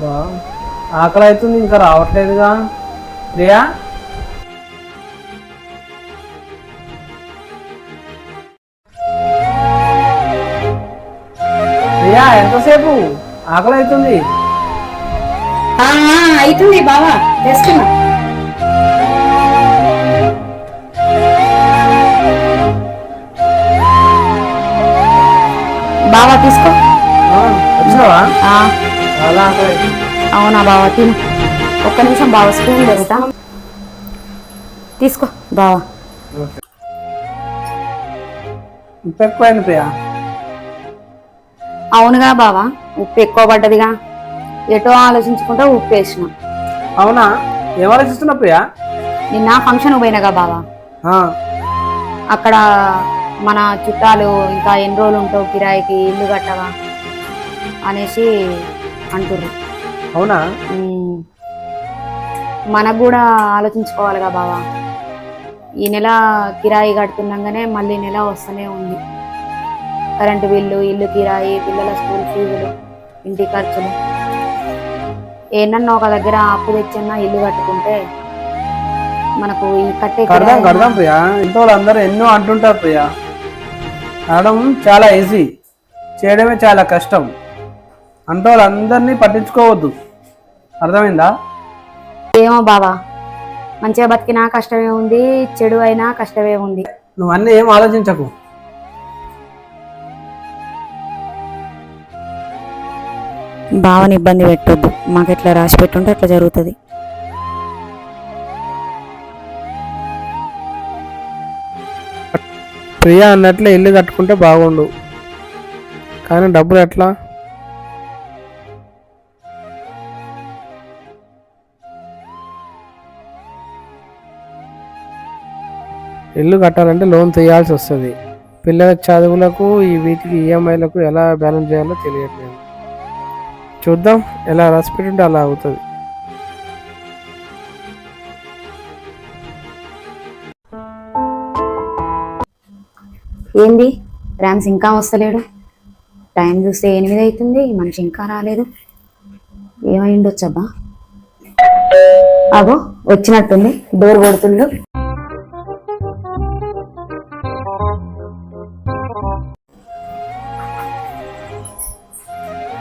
బా ఆకలి అవుతుంది ఇంకా రావట్లేదుగా. ప్రియా? ప్రియా ఎంతసేపు? ఆకలి అవుతుంది అవుతుంది బావా తెస్తున్నా. బావా తీసుకో. వచ్చినావా అవునా బావా తిను. ఒక్క నిమిషం బావా స్పూన్ పెడతా తీసుకో బావా. ఉప్పు ఎక్కువైంది ప్రియా. అవునుగా బావా ఉప్పు ఎక్కువ పడ్డదిగా. ఎటో ఆలోచించుకుంటా ఉప్పు వేసిన. అవునా? ఏం ఆలోచిస్తున్నా ప్రియా? నిన్న ఫంక్షన్ పోయినగా బావా. అక్కడ మన చుట్టాలు ఇంకా ఎన్ని రోజులు ఉంటావు కిరాయికి ఇల్లు కట్టవా అనేసి అంటుర్రు. అవునా. మనకు కూడా ఆలోచించుకోవాలిగా బావా. ఈ నెల కిరాయి కడుతున్నాగానే మళ్ళీ నెల వస్తూనే ఉంది. కరెంటు బిల్లు ఇల్లు కిరాయి పిల్లల స్కూల్ ఫీజులు ఇంటి ఖర్చులు. ఏనన్నా ఒక దగ్గర అప్పు తెచ్చన్నా ఇల్లు కట్టుకుంటే మనకు ఈ కట్టే కడదాం కడదాం ప్రియా. ఇంట్లో వాళ్ళందరూ ఎన్నో అంటుంటారు ప్రియా. చాలా ఈజీ చేయడమే చాలా కష్టం. అంటే వాళ్ళందరినీ పట్టించుకోవద్దు. అర్థమైందా? ఏమో బావా మంచిగా బతికినా కష్టమే ఉంది చెడు అయినా కష్టమే ఉంది. నువ్వు అన్నీ ఏం ఆలోచించకు. బావని ఇబ్బంది పెట్టొద్దు. మాకు ఎట్లా రాసి పెట్టుంటే అట్లా జరుగుతుంది. ప్రియా అన్నట్లే ఇల్లు కట్టుకుంటే బాగుండు. కానీ డబ్బులు ఎట్లా? ఇల్లు కట్టాలంటే లోన్ తీయాల్సి వస్తుంది. పిల్లల చదువులకు ఈ వీటికి ఈఎంఐలకు ఎలా బ్యాలెన్స్ చేయాలో తెలియట్లేదు. చూద్దాం ఎలా రాసి ఉంటే అలా అవుతుంది. ఏంది? ర్యామ్స్ ఇంకా వస్తలేడు. టైం చూస్తే ఎనిమిది అవుతుంది మనిషి ఇంకా రాలేదు. ఏమైండొచ్చబ్బా? అగో వచ్చినట్టుంది డోర్ కొడుతుండు.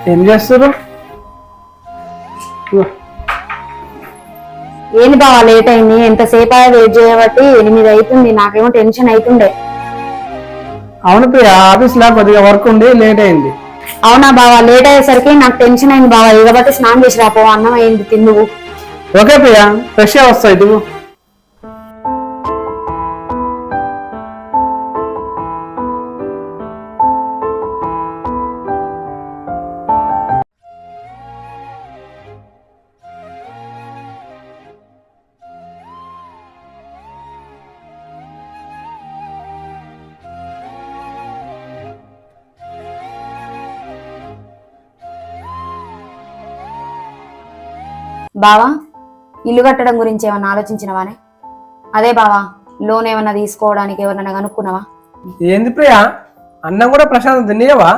ఏం చేస్తారు ఏంది బావా లేట్ అయింది. ఎంతసేపు అయ్యా వెయిట్ చేయబట్టి ఎనిమిది అవుతుంది నాకేమో టెన్షన్ అవుతుండే అవును ప్రియా ఆఫీస్లో కొద్దిగా వర్క్ ఉండి లేట్ అయింది. అవునా బావా లేట్ అయ్యేసరికి నాకు టెన్షన్ అయింది బావా. ఇగబట్టి స్నానం చేసి రాపో అన్నం అయింది తిందువు ఓకే ప్రియా ఫ్రెష్ వస్తాయి బావా ఇల్లు కట్టడం గురించి ఏమన్నా ఆలోచించినవానే అదే బావా లోన్ ఏమన్నా తీసుకోవడానికి ఎవరన్నా కనుక్కున్నావా? ఏంది ప్రియా? అన్నం కూడా ప్రశాంత్ తినేవా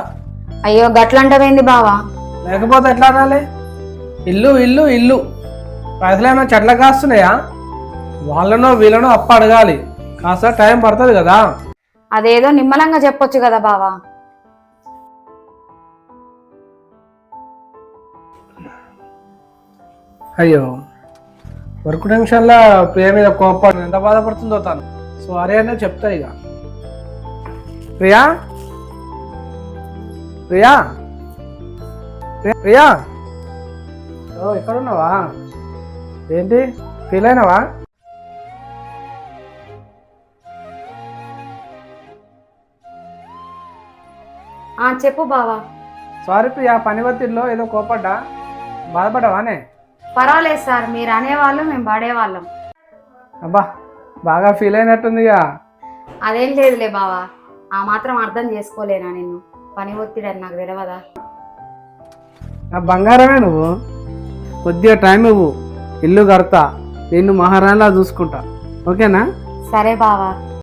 అయ్యో గట్లంటవేంది బావా? లేకపోతే ఎట్లా అనాలి ఇల్లు ఇల్లు ఇల్లు. పైసలు ఏమైనా చెట్ల కాస్తున్నాయా? వాళ్ళనో వీళ్ళనో అప్ప అడగాలి. కాస్త టైం పడుతుంది కదా. అదేదో నిమ్మలంగా చెప్పొచ్చు కదా బావా. అయ్యో. వర్క్ టెన్షన్లో ప్రియ మీద కోపం ఎంత బాధపడుతుందో తను. సారీ అనే చెప్తా ఇక. ప్రియా? ప్రియా? ప్రియా? ఓ ఎక్కడున్నావా? ఏంటి? ఫీల్ అయినావా? చెప్పు బావా. సారీ ప్రియా పని ఒత్తిడిలో ఏదో కోపడ్డా? బాధపడ్డావానే? పర్వాలేదు సార్ మీరు అనేవాళ్ళు మేము పడేవాళ్ళం. అబ్బా బాగా ఫీల్ అయినట్టుందిగా. అదేం లేదులే బావా ఆ మాత్రం అర్థం చేసుకోలేనా నిన్ను? పని ఒత్తిడి అని నాకు తెలియదా నా బంగారమే నువ్వు. కొద్దిగా టైం ఇవ్వు. ఇల్లు కడతా. నిన్ను మహారాణిలా చూసుకుంటా. ఓకేనా? సరే బావా.